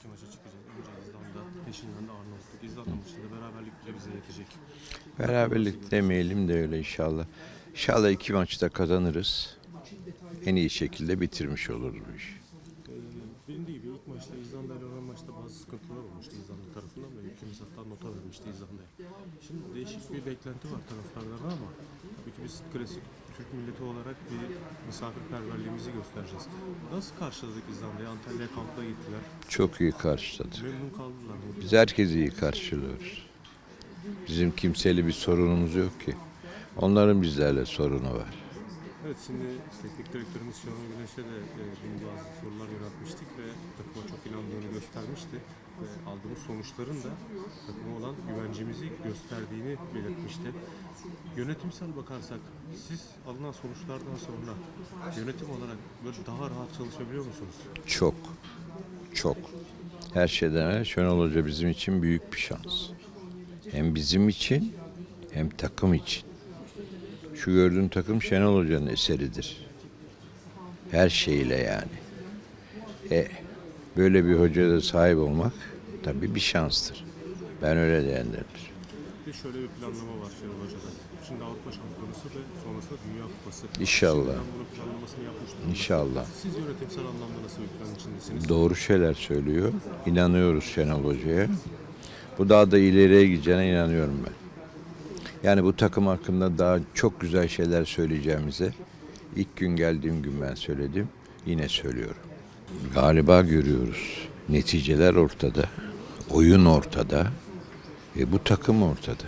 iki maça çıkacağız. Önce İzlanda, peşinden de Arnavutluk. İzlanda maçında beraberlik bile bize yetecek. Beraberlik demeyelim de öyle inşallah. İnşallah iki maçta kazanırız. En iyi şekilde bitirmiş oluruz bu işi. Bilindiği gibi ilk maçta İzlanda ile olan maçta bazı sıkıntılar olmuştu İzlanda tarafından ve ülkemiz hatta nota vermişti İzlanda'ya. Şimdi değişik bir beklenti var taraftarlarda ama tabii ki biz klasik Türk milleti olarak bir misafirperverliğimizi göstereceğiz. Nasıl karşıladık İzlanda'yı? Antalya'ya kampta gittiler. Çok iyi karşıladı. Memnun kaldılar mı? Biz herkesi iyi karşılıyoruz. Bizim kimseyle bir sorunumuz yok ki. Onların bizlerle sorunu var. Evet şimdi teknik direktörümüz Şenol Güneş'e de e, bazı sorular çok göstermişti. Ve aldığımız sonuçların da takıma olan güvencimizi gösterdiğini belirtmişti. Yönetimsel bakarsak siz alınan sonuçlardan sonra yönetim olarak böyle daha rahat çalışabiliyor musunuz? Çok, çok. Her şeyden evvel Şenol Hoca bizim için büyük bir şans. Hem bizim için hem takım için. Şu gördüğün takım Şenol Hoca'nın eseridir. Her şeyle yani. E, böyle bir hocaya sahip olmak tabii bir şanstır. Ben öyle değerlendiririm. Bir şöyle bir planlama var Şenol Hoca'da. Şimdi Avrupa Şampiyonası ve sonrasında Dünya Kupası. İnşallah. Şimdiden bunun planlamasını yapmış durumda. İnşallah. Siz yönetimsel anlamda nasıl bir plan içindesiniz? Doğru şeyler söylüyor. İnanıyoruz Şenol Hoca'ya. Bu daha da ileriye gideceğine inanıyorum ben. Yani bu takım hakkında daha çok güzel şeyler söyleyeceğimize ilk gün geldiğim gün ben söyledim. Yine söylüyorum galiba görüyoruz. Neticeler ortada, oyun ortada, e bu takım ortada.